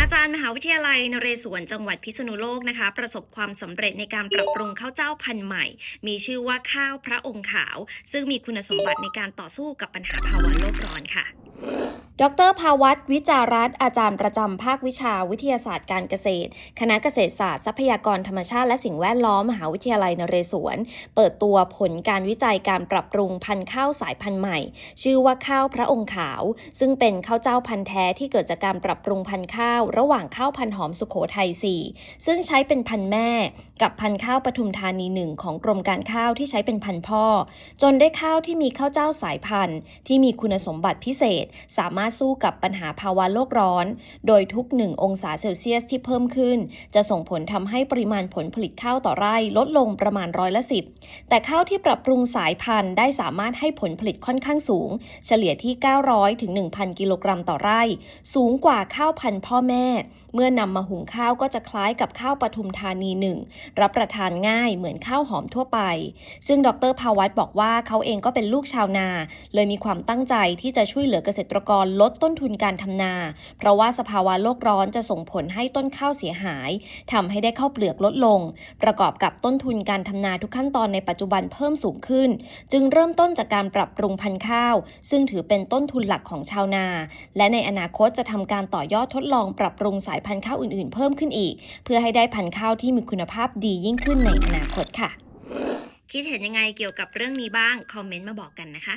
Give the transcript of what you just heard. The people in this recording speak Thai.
อาจารย์มหาวิทยาลัยนเรศวรจังหวัดพิษณุโลกนะคะ ประสบความสำเร็จในการปรับปรุงข้าวเจ้าพันธุ์ใหม่ มีชื่อว่าข้าวพระองค์ขาว ซึ่งมีคุณสมบัติในการต่อสู้กับปัญหาภาวะโลกร้อนค่ะ ดรภาวัตวิจารัตอาจารย์ประจำภาควิชาวิทยาศาสตร์การเกษตร คณะเกษตรศาสตร์ทรัพยากรธรรมชาติและสิ่งแวดล้อมมหาวิทยาลัยนเรศวร เปิดตัวผลการวิจัยการปรับปรุงพันธุ์ข้าวสายพันธุ์ใหม่ ชื่อว่าข้าวพระองค์ขาว ซึ่งเป็นข้าวเจ้าพันธุ์แท้ที่เกิดจากการปรับปรุงพันธุ์ข้าว ระหว่างข้าวพันธุ์หอมสุขโขทัย 4 ซึ่งใช้เป็นพันธุ์แม่ กับพันธุ์ข้าวปทุมธานีหนึ่งของกรมการข้าวที่ใช้เป็นพันธุ์พ่อ จนได้ข้าวที่มีข้าวเจ้าสายพันธุ์ ที่มีคุณสมบัติพิเศษ สามารถารถสู้กับปัญหาภาวะโลกร้อน โดยทุก 1 องศาเซลเซียสที่เพิ่มขึ้น จะส่งผลทำให้ปริมาณผลผลิตข้าวต่อไร่ลดลงประมาณร้อยละสิบแต่ข้าวที่ปรับปรุงสายพันธุ์ได้สามารถให้ผลผลิตค่อนข้างสูง เฉลี่ยที่ 900ถึง1,000 กิโลกรัมต่อไร่ สูงกว่าข้าวพันธุ์พ่อแม่ เมื่อนำมาหุงข้าวก็จะคล้ายกับข้าวปทุมธานีหนึ่งรับประทานง่ายเหมือนข้าวหอมทั่วไป ซึ่งดรภาวัตบอกว่าเขาเองก็เป็นลูกชาวนา เลยมีความตั้งใจที่จะช่วยเหลือเกษตรกรลดต้นทุนการทำนา เพราะว่าสภาวะโลกร้อนจะส่งผลให้ต้นข้าวเสียหายทำให้ได้ข้าวเปลือกลดลง ประกอบกับต้นทุนการทำนาทุกขั้นตอนในปัจจุบันเพิ่มสูงขึ้น จึงเริ่มต้นจากการปรับปรุงพันธุ์ข้าว ซึ่งถือเป็นต้นทุนหลักของชาวนา และในอนาคตจะทำการต่อยอดทดลองปรับปรุงสายพันธุ์ข้าวอื่นๆ เพิ่มขึ้นอีก เพื่อให้ได้พันธุ์ข้าวที่มีคุณภาพดียิ่งขึ้นในอนาคตค่ะ คิดเห็นยังไงเกี่ยวกับเรื่องนี้บ้าง คอมเมนต์มาบอกกันนะคะ